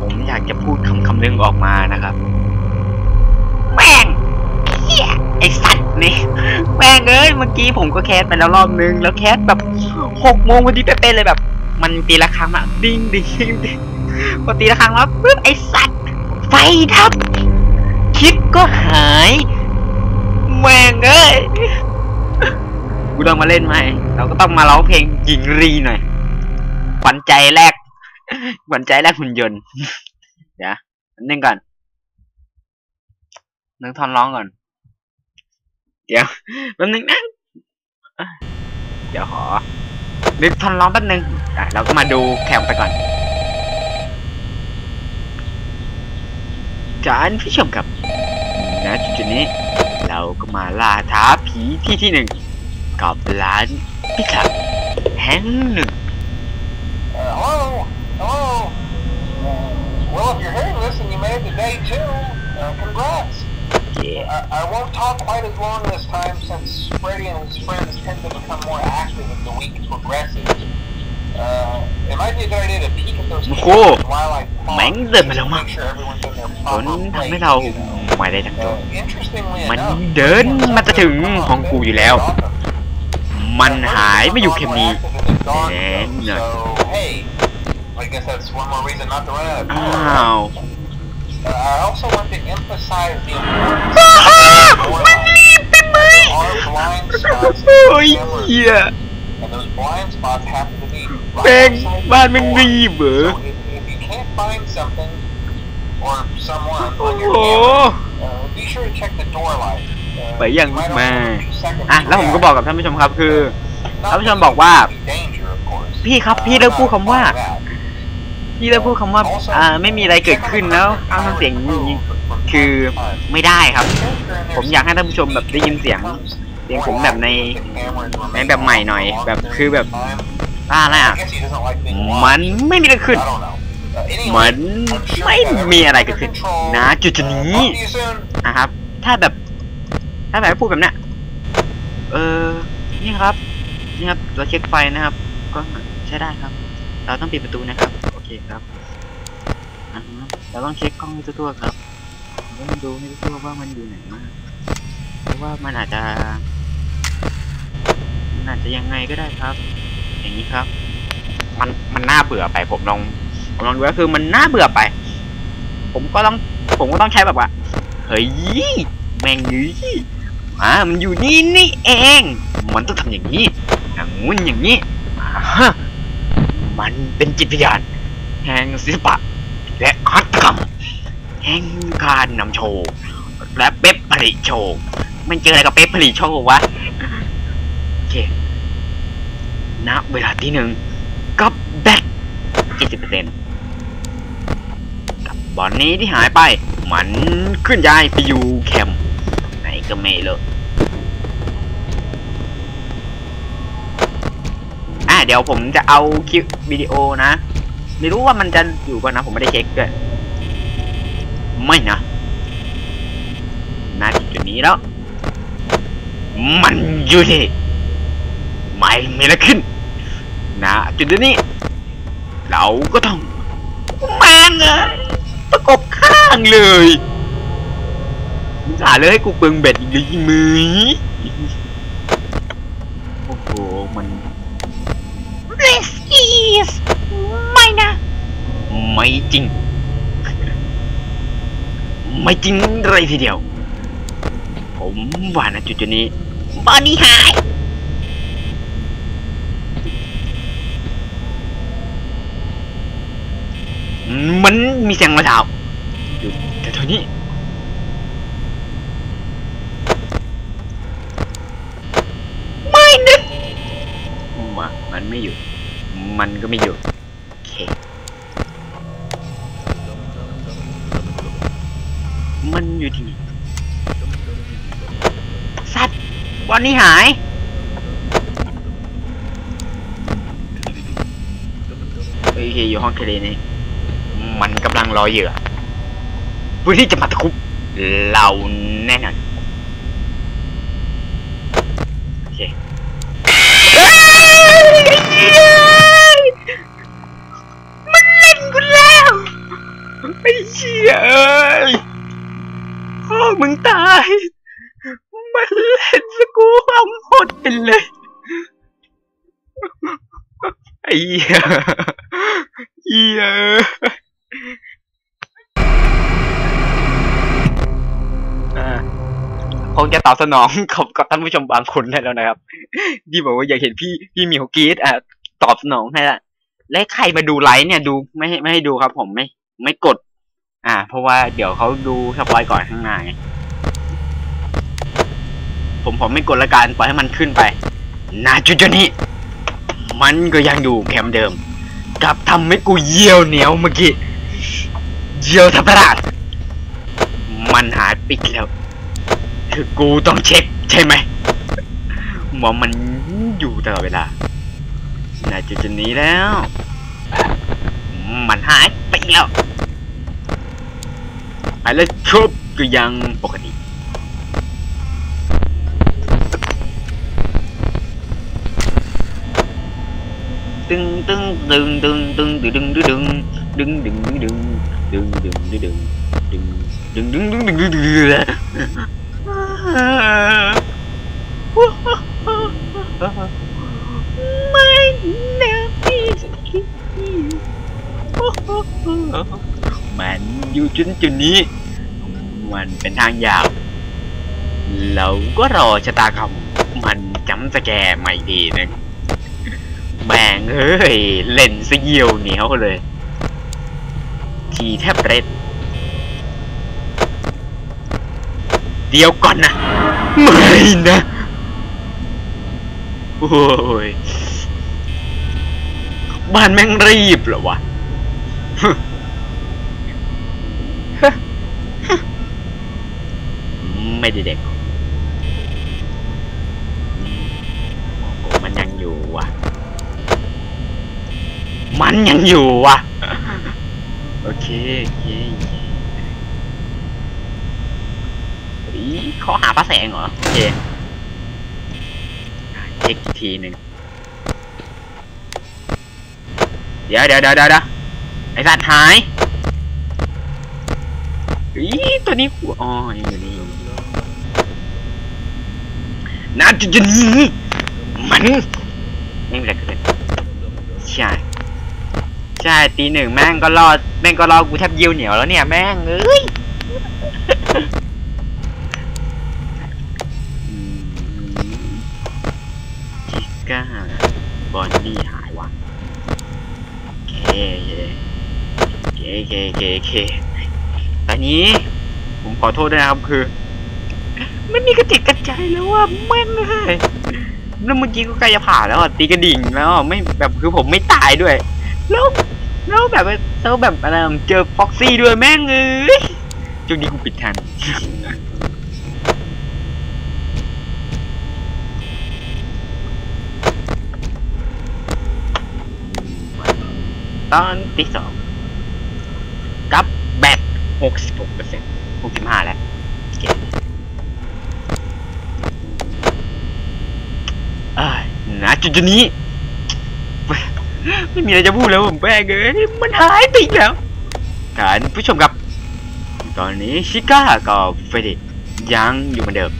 ผมอยากจะพูดคำคำหนึงออกมานะครับ แม่งเหี้ยไอสัตว์นี่ แม่งเอ้ย เมื่อกี้ผมก็แคสไปแล้วรอบนึง แล้วแคสแบบหกโมงพอดีเป๊ะๆเลยแบบ มันตีละครั้งอะดิ้งดิ้งดิ้งพอตีละครั้งแล้วปึ๊บไอสัตว์ ไฟดับ คลิปก็หาย แม่งเอ้ย กูต้องมาเล่นไหม เราก็ต้องมาร้องเพลงหญิงรีหน่อยขวัญใจแรก ขวัญใจแรกหุ่นยนต์ เดี๋ยวนึงก่อน นึกทอนร้องก่อน เดี๋ยวแป๊บนึงนะเดี๋ยวขอ นึกทอนร้องแป๊บนึงอะเราก็มาดูแคมไปก่อนจานผู้ชมครับณจุดนี้ เราก็มาล่าท้าผีที่ที่หนึ่งกับร้านพิคับแห่งหนึ่ง Uh, hello? Hello? Uh, well, if you're hearing this and you made it to day two, uh, congrats. เย่ I, I won't talk quite as long this time since Freddy and his friends tend to become more active as the week progresses. Uh, it might be a good idea to peek at those Cool. cameras while I talk แม่งเดินมาแล้ว to มั้ง make sure everyone's in their ฝน proper ทำให้ place, เรา you know. ไม่ได้ทั้งตัว Uh, interestingly มัน enough, เดินมาจะถึงห้องกูอยู่แล้วมันหายไม่อยู่เข็มนี้แน่นอน So, hey, I guess that's one more reason not to run out of อ้าว Uh, I also want to emphasize the importance of door lights. There are blind spots โอ้ย in the เหี้ย camera, and those blind spots happen to be แม่ง right outside บ้าน the แม่ง door. รีบเหรอ So if, if you can't find something or someone โอ้ on โห your camera, uh, be sure to check the door light. Uh, ไปอย่าง you might มา only have a few seconds อะ to แล้วผมก็ react. บอกกับท่านผู้ชมครับคือ Not ท่านผู้ชม that บอกว่า there's any danger, of course. พี่ครับ Uh, พี่เลิก I'm พูด not คำว่า implying that. พี่เลิกพูดคำว่าอ่าไม่มีอะไรเกิดขึ้นแล้วอ้าเสียงนี้คือไม่ได้ครับ ผมอยากให้ท่านผู้ชมแบบได้ยินเสียงเสียงผมแบบในในแบบใหม่หน่อย แบบคือแบบอ่าอะไรอะมันไม่มีอะไรขึ้นมันไม่มีอะไรเกิดขึ้น นะจุดๆนี้นะครับ ถ้าแบบ ถ้าแบบพูดแบบเนี้ยเออนี่ครับนี่ครับเราเช็คไฟนะครับ ก็ใช้ได้ครับ เราต้องปิดประตูนะครับ คครับอ่าเราต้องเช็คกล้องให้ทั่วๆครับเราต้องดูให้ทั่วว่ามันอยู่ไหนมากเพราะว่ามันอาจจะมันอาจจะยังไงก็ได้ครับ อย่างนี้ครับ มันมันน่าเบื่อไปผมลองผมลองดูก็คือมันน่าเบื่อไป ผมก็ต้องผมก็ต้องใช้แบบว่าเฮ้ยแมงยื้ยอ่ามันอยู่นี่นี่เอง มันต้องทำอย่างนี้อย่างงู้นอย่างนี้อ่าฮะมันเป็นจิตวิญญาณ แห่งศิลปะ และหัตกรรมแห่งการนำโชว์ และเป๊ปผลิตโชว์มันเจออะไรกับเป๊ปผลิตโชว์วะโอเคณเวลาที่หนึ่งกับแบต70%กับบอลนี้ที่หายไป มันขึ้นย้ายไปอยู่แคมป์ไหนก็ไม่เลยอะเดี๋ยวผมจะเอาคลิปวิดีโอนะ ไม่รู้ว่ามันจะอยู่ป่ะนะ ผมไม่ได้เช็คด้วยไม่นะนาทีจุดนี้แล้ว มันอยู่ที่ไม่มีอะไรขึ้น นะ จุดนี้ เราก็ต้องแมงเอ้ยประกบข้างเลยมึงสาเลยให้กูเปลืองเบ็ดอีกหรือยังมือโอ้โห มัน This is ไม่นะ ไม่จริง ไม่จริงเลยทีเดียว ผมว่านะจุดนี้บอดี้หายมันมีเสียงมาถามอยู่แต่เท่านี้ไม่นะมามันไม่อยู่ มันก็ไม่อยู่ โอเค มันอยู่ที่นี่ สัต วันนี้หาย โอเคอยู่ห้องทะเลนี่ มันกำลังรอเหยื่อเพื่อที่จะมาตะคุบเราแน่นอนโอเคเอ้ยมันเล่นกูแล้วชี่ยเอ้ยพ่อมึงตายมัน หมดไปเลย ไอ้เหี้ยเหี้ยคงจะตอบสนองกับกับท่านผู้ชมบางคนได้แล้วนะครับ ที่บอกว่าอยากเห็นพี่พี่มิวกีดอะตอบสนองให้ละ และใครมาดูไลฟ์เนี่ยดูไม่ไม่ให้ดูครับ ผมไม่ ไม่กด อ่า เพราะว่าเดี๋ยวเขาดูสปอยก่อนข้างหน้าไง ผมผมไม่กดละกันปล่อยให้มันขึ้นไปณจุจุดนี้ มันก็ยังอยู่แคมเดิมกลับทำให้กูเยี่ยวเหนียวเมื่อกี้เยี่ยวทับประหลาดมันหายปิดแล้ว คือกูต้องเช็คใช่ไหมหมอมันอยู่ตลอดเวลาณจุจุดนี้แล้ว มันหายไปแล้วไปแล้วชบก็ยังปกติ ตึงตึงตึงตึงตึงตึงตึงตึงไม่นะพี่มันอยู่จุดจุดนี้มันเป็นทางยาวเราก็รอชะตากรรมมันจำส แมงเอ้ย เล่นซะเยี่ยวเหนียวเลย ทีแทบเร็ด เดี๋ยวก่อนนะ ไม่นะ โอ้ย บ้านแม่งรีบเหรอวะไม่ได้เด็ก โอ้มันยังอยู่ว่ะ มันยังอยู่ว่ะ โอเคโอเคอีเขาหาพระแสงเหรอ โอเคอะเช็คอีกทีหนึ่งเดี๋ยวเดี๋ยวเดี๋ยวเดี๋ยวไอ้สัตว์หายอีตัวนี้กูอ๋อยังอยู่นี่น่าจะจะหนีมันไม่มีอะไรเกิดใช่ ใช่ตีหนึ่งแม่งก็รอดแม่งก็รอกูแทบเยี่ยวเหนียวแล้วเนี่ยแม่งเอ้ยอืมชิก้าบอนนี่หายวะเคเคเคเคเคตอนนี้ ผมขอโทษด้วยนะครับคือ ไม่มีกระติกกระใจแล้วว่าแม่งเลยแล้วเมื่อกี้ก็ใกล้จะผ่านแล้วอะตีกระดิ่งแล้วไม่แบบคือผมไม่ตายด้วย แล้ว แล้วแบบว่าแล้วแบบอะไรเจอฟ็อกซี่ด้วยแม่งเอ้ยจุดนี้กูปิดทันตอนที่สองกับแบตหกสิบหกเปอร์เซ็นต์หกสิบห้าแล้วโอเคเอ้ยนะจุดนี้ ไม่มีอะไรจะพูดแล้วผมแป้งเลยมันหายไปแล้วท่านผู้ชมครับ ตอนนี้ชิก้ากับเฟดดยังอยู่เหมือนเดิม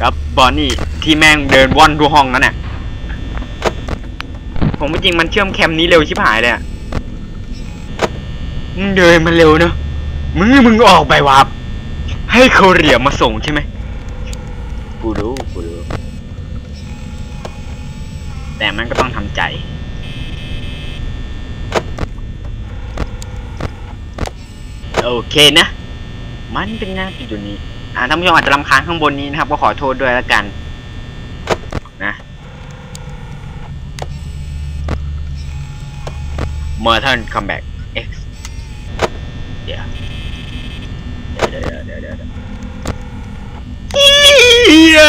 กับบอนนี่ที่แม่งเดินว่อนดูห้องนั้นน่ะผมจริงมันเชื่อมแคมนี้เร็วชิบหายเลยอะมึงเดินมาเร็วเนอะมึงมึงออกไปวับให้เขาเหรียมาส่งใช่ไหมกูรู้กูรู้แต่มันก็ต้องทำใจ โอเคนะ มันเป็นหน้าที่อยู่นี้ อ่าท่านผู้ชมอาจจะรำค้าญข้างบนนี้นะครับ ก็ขอโทษด้วยแล้วกัน นะ เมื่อท่าน come back X เดี๋ยวเดี๋ยวเดี๋ยวเดี๋ยวเดี๋ยวเดี๋ยวเหี้ย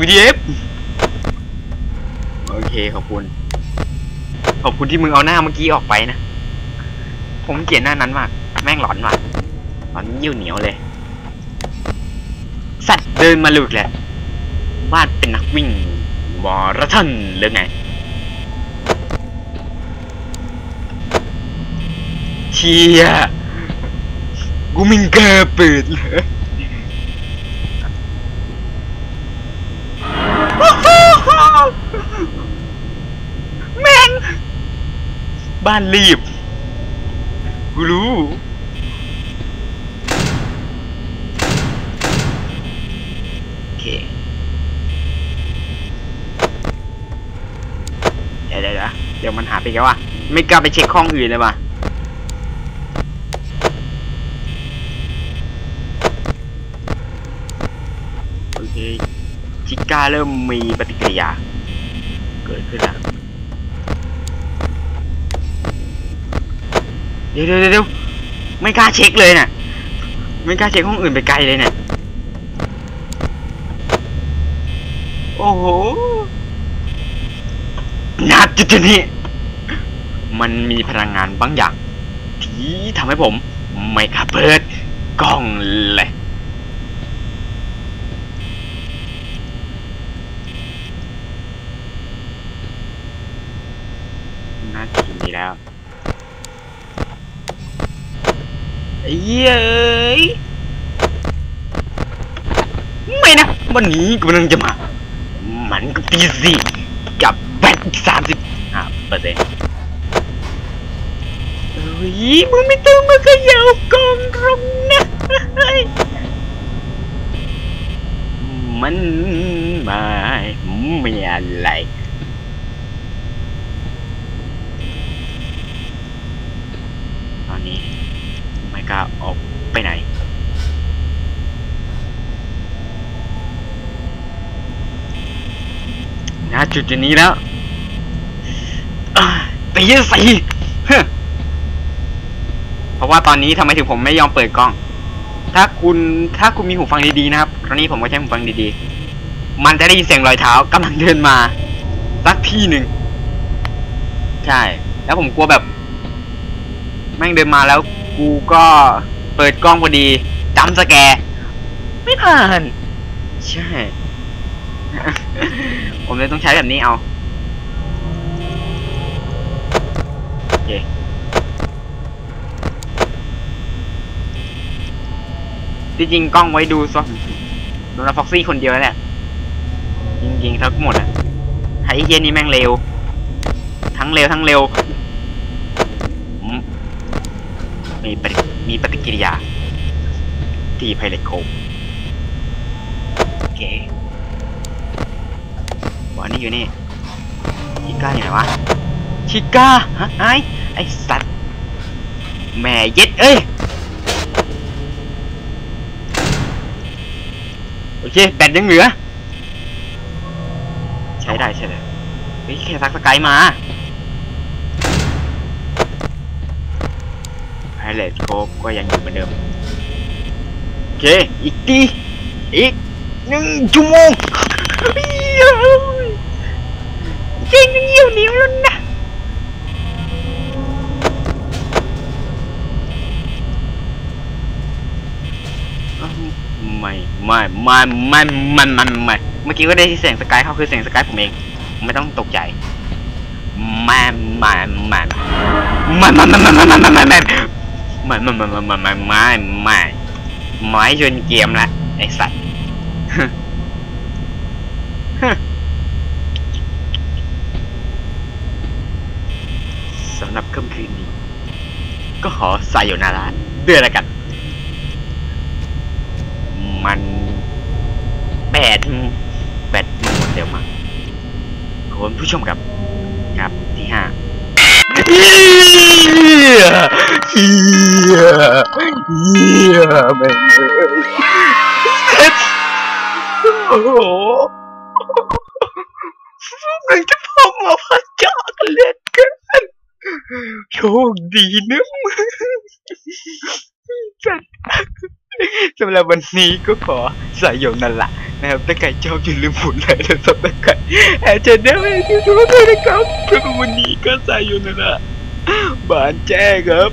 วีดีเอฟโอเค ขอบคุณ ขอบคุณที่มึงเอาหน้าเมื่อกี้ออกไปนะ ผมเกลียดหน้านั้นมาก แม่งหลอนมากหลอนยิ่วเหนียวเลย สัตว์เดินมาลุกแหละวาดเป็นนักวิ่งวอร์ทันหรือไง เชียกูมิงเกอร์ปิดเลย บ้านรีบ กูรู้ โอเค เดี๋ยวเดี๋ยวเดี๋ยวมันหาไปแกว่ะ ไม่กล้าไปเช็คห้องอื่นเลยว่ะโอเค ชิก้าเริ่มมีปฏิกิริยา เกิดขึ้นแล้ว ดี๋ยวเดี๋ยวเดี๋ยวไม่กล้าเช็คเลยเนี่ยไม่กล้าเช็คห้องอื่นไปไกลเลยเนี่ยโอ้โหนาจุดนี้ มันมีพลังงานบางอย่าง ที่ทำให้ผมไม่กล้าเปิดกล้องเลยน่าจะกินดีแล้ว Yeay. Mana meni kau menang jema. Man kau tizi. Kabat sahaja. Apa deh? Ui, bumi tumbuh ke con rồng nè, Mình mà mẹ lại จุดจุดนี้แล้วตีสีเฮ้อเพราะว่าตอนนี้ทำไมถึงผมไม่ยอมเปิดกล้อง ถ้าคุณถ้าคุณมีหูฟังดีๆนะครับ ตอนนี้ผมก็ใช้หูฟังดีๆ มันจะได้ยินเสียงรอยเท้ากำลังเดินมาสักที่หนึ่งใช่ แล้วผมกลัวแบบ แม่งเดินมาแล้ว กูก็เปิดกล้องพอดีจำสแก ไม่ผ่าน ใช่ ผมเลยต้องใช้แบบนี้เอาโอเคที่จริงกล้องไว้ดูซะดูนฟ็อกซี่คนเดียวนั่นแหละจริงๆทั้งหมดอะไอ้เย็นนี่แม่งเร็ว ทั้งเร็วทั้งเร็ว มีปฏิมีปฏิกิริยา ที่ไพเรตโคโอเค วันนี้อยู่นี่ ชิก้าอยู่ไหนวะ ชิก้าฮะไอไอสัตว์แม่เย็ดเอ้ย โอเค แบตยังเหลือ ใช้ได้ใช่เลยเฮ้ยแค่ซักสกายมาไพเรตโคบก็ยังอยู่เหมือนเดิม โอเค อีกทีอีกหนึ่งชั่วโมง เฮ้ยเจงเหี่ยวเหนียวแล้วนะไม่ไม่ไม่ไม่ไม่ไม่เมื่อกี้ก็ได้เสียงสกายเขาคือเสียงสกายผมเอง ไม่ต้องตกใจไม่ไม่ไม่ไม่ไม่ไม่ไม่ไม่ไม่ไม่ไม่ไม่ไม่ไม่ไม่ไม่ไม่ไม่ไม่จนเกมละไอสัตว์สำ หรับค่ำคืนนี้ ก็ขอใส่อยู่นาราด้วยละกัน มันแบดแบดมันหมดเร็วมากคุณผู้ชมครับครับที่ห้าเฮียเฮียเฮียแม่งเลยโอ้โหมันจะพอมาพัดจากเล็ดกัน โชคดีนะมึงจัดสำหรับวันนี้ก็ขอสายโยมนั่นละนะครับถ้าใครชอบอย่าลืมหมุนไลค์และซับสไครต์อาจจะได้ดูทุกคนนะครับสำหรับวันนี้ก็สายโยมนั่นละบานแจ้ครับ